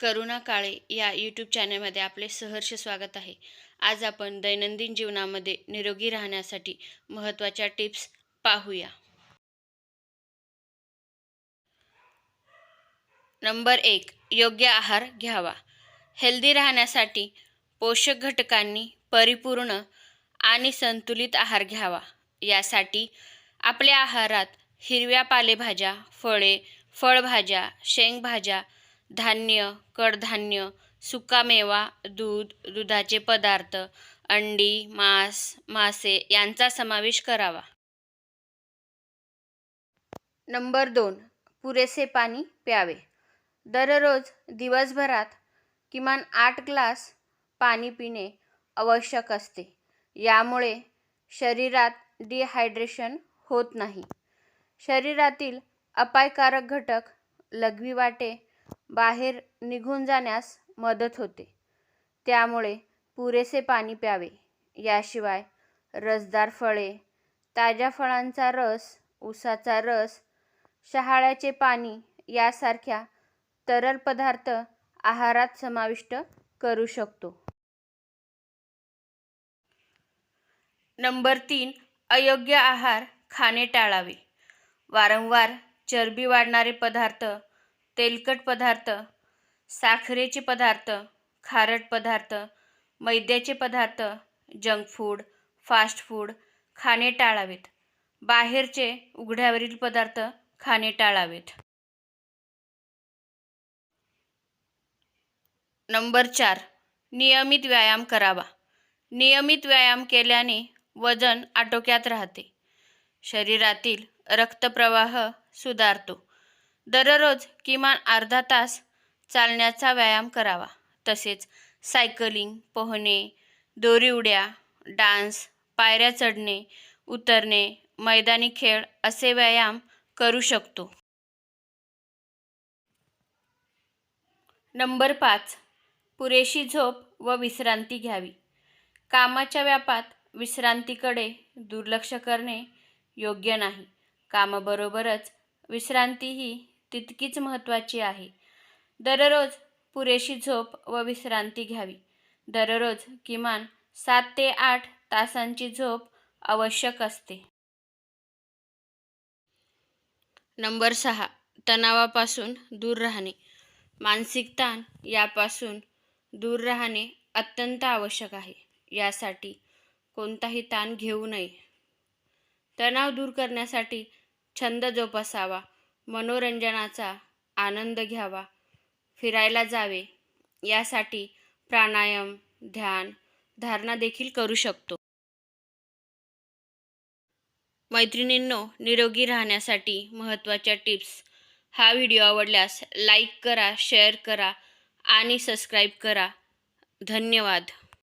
करुणा काळे या यूट्यूब चॅनलमध्ये आपले सहर्ष स्वागत आहे. आज आपण दैनंदिन जीवनामध्ये निरोगी राहण्यासाठी महत्त्वाच्या टिप्स पाहूया. नंबर एक योग्य आहार घ्यावा. हेल्दी राहण्यासाठी पोषक घटकांनी परिपूर्ण आणि संतुलित आहार घ्यावा. यासाठी आपल्या आहारात हिरव्या पालेभाज्या फळे फळभाज्या शेंगभाज्या धान्य कडधान्य सुकामेवा दूध दुधाचे पदार्थ अंडी मांस मासे यांचा समावेश करावा. नंबर दोन पुरेसे पाणी प्यावे. दररोज दिवसभरात किमान आठ ग्लास पाणी पिणे आवश्यक असते. यामुळे शरीरात डिहायड्रेशन होत नाही. शरीरातील अपायकारक घटक लघवी वाटे बाहेर निघून जाण्यास मदत होते. त्यामुळे पुरेसे पाणी प्यावे. याशिवाय रसदार फळे ताज्या फळांचा रस उसाचा रस शहाळ्याचे पाणी यासारख्या तरल पदार्थ आहारात समाविष्ट करू शकतो. नंबर तीन अयोग्य आहार खाणे टाळावे. वारंवार चरबी वाढणारे पदार्थ तेलकट पदार्थ साखरेचे पदार्थ खारट पदार्थ मैद्याचे पदार्थ जंक फूड फास्ट फूड खाणे टाळावेत. बाहेरचे उघड्यावरील पदार्थ खाणे टाळावेत. नंबर चार नियमित व्यायाम करावा. नियमित व्यायाम केल्याने वजन आटोक्यात राहते. शरीरातील रक्तप्रवाह सुधारतो. दररोज किमान अर्धा तास चालण्याचा व्यायाम करावा. तसेच सायकलिंग पोहणे दोरी उड्या डान्स पायऱ्या चढणे उतरणे मैदानी खेळ असे व्यायाम करू शकतो. नंबर पाच. पुरेशी झोप व विश्रांती घ्यावी. कामाच्या व्यापात विश्रांतीकडे दुर्लक्ष करणे योग्य नाही. कामाबरोबरच विश्रांती ही तितकीच महत्त्वाची आहे. दररोज पुरेशी झोप व विश्रांती घ्यावी. दररोज किमान सात ते आठ तासांची झोप आवश्यक असते. नंबर सहा. तणावापासून दूर राहणे. मानसिक ताण यापासून दूर राहणे अत्यंत आवश्यक आहे. यासाठी कोणताही ताण घेऊ नये. तणाव दूर करण्यासाठी छंद जोपासावा. मनोरंजनाचा आनंद घ्यावा. फिरायला जावे यासाठी प्राणायाम ध्यान धारणा देखील करू शकतो. मैत्रिणींनो निरोगी राहण्यासाठी महत्त्वाच्या टिप्स. हा व्हिडिओ आवडल्यास लाईक करा शेअर करा आणि सबस्क्राईब करा. धन्यवाद.